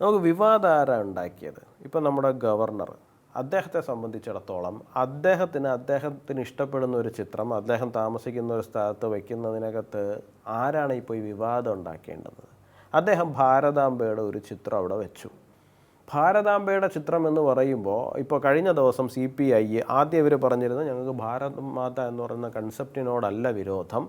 നമുക്ക് വിവാദം ആരാ ഉണ്ടാക്കിയത്. ഇപ്പം നമ്മുടെ ഗവർണർ അദ്ദേഹത്തെ സംബന്ധിച്ചിടത്തോളം അദ്ദേഹത്തിന് അദ്ദേഹത്തിന് ഇഷ്ടപ്പെടുന്ന ഒരു ചിത്രം അദ്ദേഹം താമസിക്കുന്ന ഒരു സ്ഥലത്ത് വയ്ക്കുന്നതിനകത്ത് ആരാണ് ഇപ്പോൾ ഈ വിവാദം ഉണ്ടാക്കേണ്ടത്? അദ്ദേഹം ഭാരതാംബയുടെ ഒരു ചിത്രം അവിടെ വെച്ചു. ഭാരതാംബയുടെ ചിത്രം എന്ന് പറയുമ്പോൾ ഇപ്പോൾ കഴിഞ്ഞ ദിവസം സി പി ഐ ആദ്യം ഇവർ പറഞ്ഞിരുന്നത് ഞങ്ങൾക്ക് ഭാരത് മാത എന്ന് പറയുന്ന കൺസെപ്റ്റിനോടല്ല വിരോധം.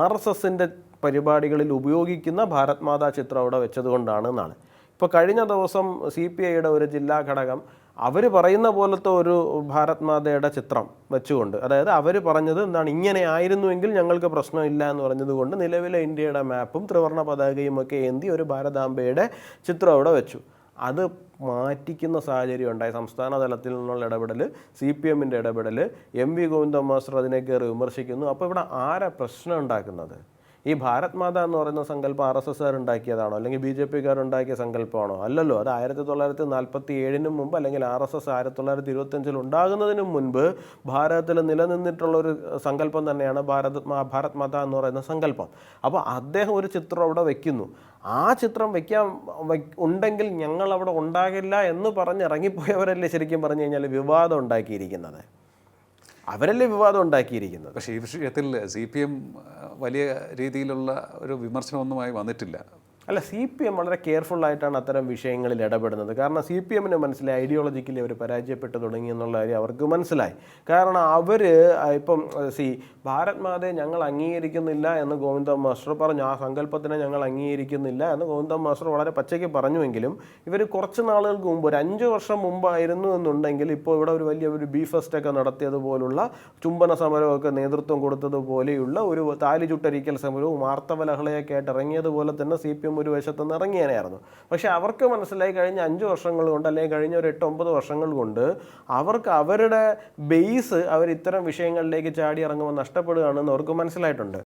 ആർ എസ് എസിന്റെ പരിപാടികളിൽ ഉപയോഗിക്കുന്ന ഭാരത് മാതാ ചിത്രം അവിടെ വെച്ചതുകൊണ്ടാണ് എന്നാണ് ഇപ്പോൾ കഴിഞ്ഞ ദിവസം സി പി ഐയുടെ ഒരു ജില്ലാ ഘടകം അവർ പറയുന്ന പോലത്തെ ഒരു ഭാരത് മാതയുടെ ചിത്രം വെച്ചുകൊണ്ട് അതായത് അവർ പറഞ്ഞത് എന്താണ് ഇങ്ങനെ ആയിരുന്നുവെങ്കിൽ ഞങ്ങൾക്ക് പ്രശ്നമില്ല എന്ന് പറഞ്ഞതുകൊണ്ട് നിലവിലെ ഇന്ത്യയുടെ മാപ്പും ത്രിവർണ പതാകയും ഒക്കെ എന്തി ഒരു ഭാരതാംബയുടെ ചിത്രം അവിടെ വെച്ചു. അത് മാറ്റിക്കുന്ന സാഹചര്യം ഉണ്ടായി. സംസ്ഥാന തലത്തിൽ നിന്നുള്ള ഇടപെടൽ സി പി എമ്മിന്റെ ഇടപെടൽ എം വി ഗോവിന്ദ മാസ്റ്റർ അതിനെ കയറി വിമർശിക്കുന്നു. അപ്പോൾ ഇവിടെ ആരാ പ്രശ്നം ഉണ്ടാക്കുന്നത്? ഈ ഭാരത് മാത എന്ന് പറയുന്ന സങ്കല്പം ആർ എസ് എസ്സുകാർ ഉണ്ടാക്കിയതാണോ അല്ലെങ്കിൽ ബി ജെ പിക്കാർ ഉണ്ടാക്കിയ സങ്കല്പമാണോ? അല്ലല്ലോ അത് ആയിരത്തി തൊള്ളായിരത്തി നാൽപ്പത്തി ഏഴിനും മുമ്പ് അല്ലെങ്കിൽ ആർ എസ് എസ് ആയിരത്തി തൊള്ളായിരത്തി ഇരുപത്തഞ്ചിൽ ഉണ്ടാകുന്നതിന് മുൻപ് ഭാരതത്തിൽ നിലനിന്നിട്ടുള്ള ഒരു സങ്കല്പം തന്നെയാണ് ഭാരത് ഭാരത് മാത എന്ന് പറയുന്ന സങ്കല്പം. അപ്പോൾ അദ്ദേഹം ഒരു ചിത്രം അവിടെ വയ്ക്കുന്നു ആ ചിത്രം വയ്ക്കാൻ ഉണ്ടെങ്കിൽ ഞങ്ങൾ അവിടെ ഉണ്ടാകില്ല എന്ന് പറഞ്ഞ് ഇറങ്ങിപ്പോയവരല്ലേ ശരിക്കും പറഞ്ഞു കഴിഞ്ഞാൽ വിവാദം ഉണ്ടാക്കിയിരിക്കുന്നത്. അവരല്ലേ വിവാദം ഉണ്ടാക്കിയിരിക്കുന്നത്? പക്ഷേ ഈ വിഷയത്തിൽ സി പി എം വലിയ രീതിയിലുള്ള ഒരു വിമർശനമൊന്നുമായി വന്നിട്ടില്ല. അല്ല സി പി എം വളരെ കെയർഫുള്ളായിട്ടാണ് അത്തരം വിഷയങ്ങളിൽ ഇടപെടുന്നത്. കാരണം സി പി എമ്മിന് മനസ്സിലായി ഐഡിയോളജിക്കലി അവർ പരാജയപ്പെട്ടു തുടങ്ങി എന്നുള്ള കാര്യം അവർക്ക് മനസ്സിലായി. കാരണം അവർ ഇപ്പം സി ഭാരത് മാതയെ ഞങ്ങൾ അംഗീകരിക്കുന്നില്ല എന്ന് ഗോവിന്ദ മാസ്റ്റർ പറഞ്ഞു. ആ സങ്കല്പത്തിനെ ഞങ്ങൾ അംഗീകരിക്കുന്നില്ല എന്ന് ഗോവിന്ദ മാസ്റ്റർ വളരെ പച്ചയ്ക്ക് പറഞ്ഞുവെങ്കിലും ഇവർ കുറച്ച് നാളുകൾക്ക് മുമ്പ് ഒരു അഞ്ച് വർഷം മുമ്പായിരുന്നു എന്നുണ്ടെങ്കിൽ ഇപ്പോൾ ഇവിടെ ഒരു വലിയ ഒരു ബി ഫെസ്റ്റൊക്കെ നടത്തിയതുപോലുള്ള ചുംബന സമരമൊക്കെ നേതൃത്വം കൊടുത്തതുപോലെയുള്ള ഒരു താലി ചുട്ടരിക്കൽ സമരവും ആർത്തവലഹളയൊക്കെ ആയിട്ട് ഇറങ്ങിയതുപോലെ തന്നെ സി പി എം ഒരു വശത്തു നിന്ന് ഇറങ്ങിയനായിരുന്നു പക്ഷേ അവർക്ക് മനസ്സിലായി കഴിഞ്ഞ അഞ്ച് വർഷങ്ങൾ കൊണ്ട് അല്ലെങ്കിൽ കഴിഞ്ഞ ഒരു എട്ട് ഒമ്പത് വർഷങ്ങൾ കൊണ്ട് അവർക്ക് അവരുടെ ബേസ് അവർ ഇത്തരം വിഷയങ്ങളിലേക്ക് ചാടി ഇറങ്ങുമ്പോൾ നഷ്ടപ്പെടുകയാണെന്ന് അവർക്ക് മനസ്സിലായിട്ടുണ്ട്.